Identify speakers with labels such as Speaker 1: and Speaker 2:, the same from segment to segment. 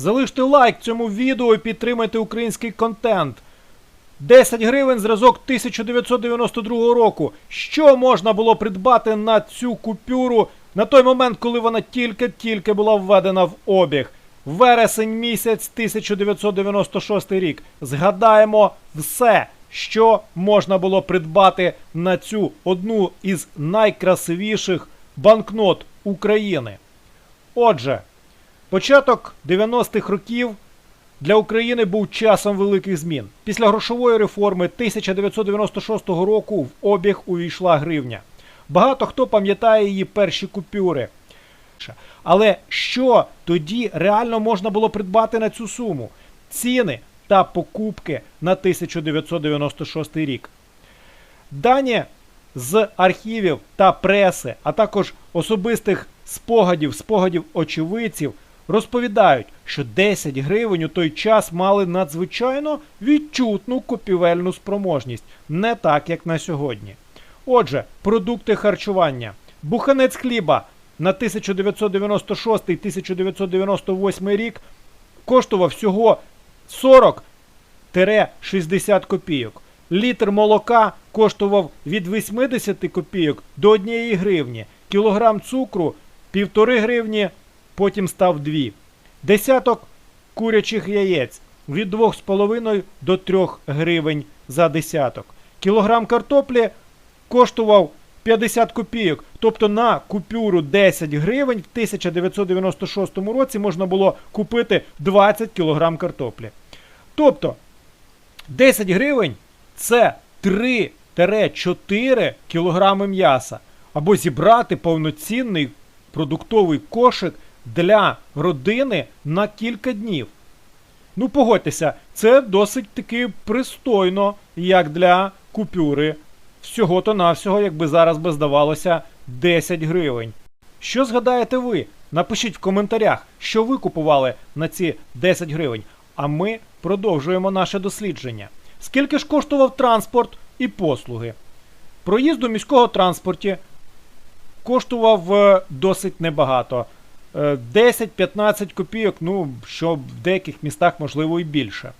Speaker 1: Залиште лайк цьому відео і підтримайте український контент. 10 гривень зразок 1992 року. Що можна було придбати на цю купюру на той момент, коли вона тільки-тільки була введена в обіг? Вересень місяць 1996 рік. Згадаємо все, що можна було придбати на цю одну із найкрасивіших банкнот України. Отже, початок 90-х років для України був часом великих змін. Після грошової реформи 1996 року в обіг увійшла гривня. Багато хто пам'ятає її перші купюри. Але що тоді реально можна було придбати на цю суму? Ціни та покупки на 1996 рік. Дані з архівів та преси, а також особистих спогадів, спогадів очевидців розповідають, що 10 гривень у той час мали надзвичайно відчутну купівельну спроможність, не так як на сьогодні. Отже, продукти харчування. Буханець хліба на 1996-1998 рік коштував всього 40-60 копійок. Літр молока коштував від 80 копійок до 1 гривні. Кілограм цукру 1,5 гривні, потім став 2. Десяток курячих яєць від 2,5 до 3 гривень за десяток. Кілограм картоплі коштував 50 копійок. Тобто на купюру 10 гривень в 1996 році можна було купити 20 кілограм картоплі. Тобто 10 гривень це 3-4 кілограми м'яса. Або зібрати повноцінний продуктовий кошик для родини на кілька днів. Ну, погодьтеся, це досить таки пристойно, як для купюри. Всього-то навсього, якби зараз би здавалося, 10 гривень. Що згадаєте ви? Напишіть в коментарях, що ви купували на ці 10 гривень. А ми продовжуємо наше дослідження. Скільки ж коштував транспорт і послуги? Проїзд у міського транспорті коштував е, досить небагато. Е, 10-15 копійок, ну, що в деяких містах можливо і більше.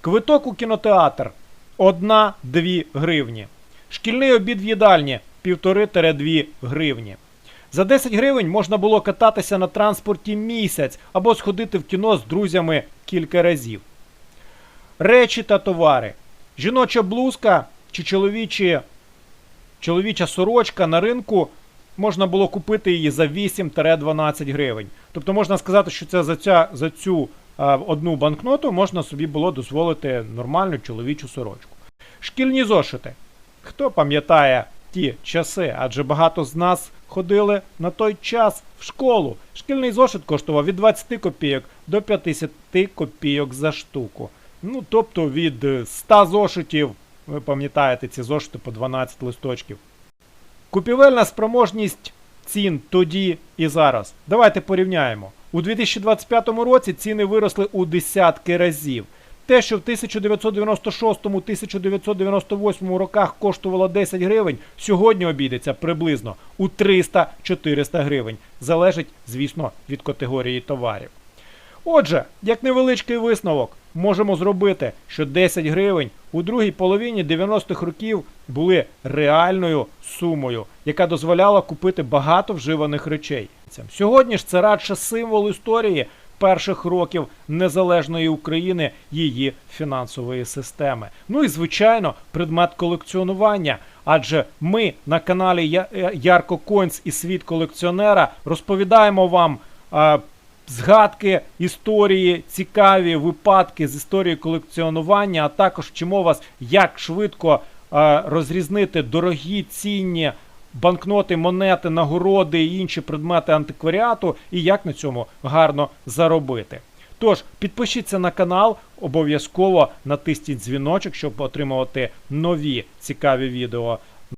Speaker 1: Квиток у кінотеатр 1-2 гривні. Шкільний обід в їдальні 1,5-2 гривні. За 10 гривень можна було кататися на транспорті місяць або сходити в кіно з друзями кілька разів. Речі та товари. Жіноча блузка чи чоловічі, чоловіча сорочка на ринку можна було купити її за 8-12 гривень. Тобто можна сказати, що це за, ця, за цю а, одну банкноту можна собі було дозволити нормальну чоловічу сорочку. Шкільні зошити. Хто пам'ятає ті часи? Адже багато з нас ходили на той час в школу. Шкільний зошит коштував від 20 копійок до 50 копійок за штуку. Ну, тобто від е, 100 зошитів, ви пам'ятаєте ці зошити по 12 листочків. Купівельна спроможність цін тоді і зараз. Давайте порівняємо. У 2025 році ціни виросли у десятки разів. Те, що в 1996-1998 роках коштувало 10 гривень, сьогодні обійдеться приблизно у 300-400 гривень. Залежить, звісно, від категорії товарів. Отже, як невеличкий висновок, можемо зробити, що 10 гривень у другій половині 90-х років були реальною сумою, яка дозволяла купити багато вживаних речей. Сьогодні ж це радше символ історії перших років незалежної України, її фінансової системи. Ну і звичайно, предмет колекціонування. Адже ми на каналі е, Ярко Койнс і світ колекціонера розповідаємо вам. Згадки, історії, цікаві випадки з історії колекціонування, а також вчимо вас, як швидко е, розрізнити дорогі цінні банкноти, монети, нагороди і інші предмети антикваріату, і як на цьому гарно заробити. Тож підпишіться на канал, обов'язково натисніть дзвіночок, щоб отримувати нові цікаві відео.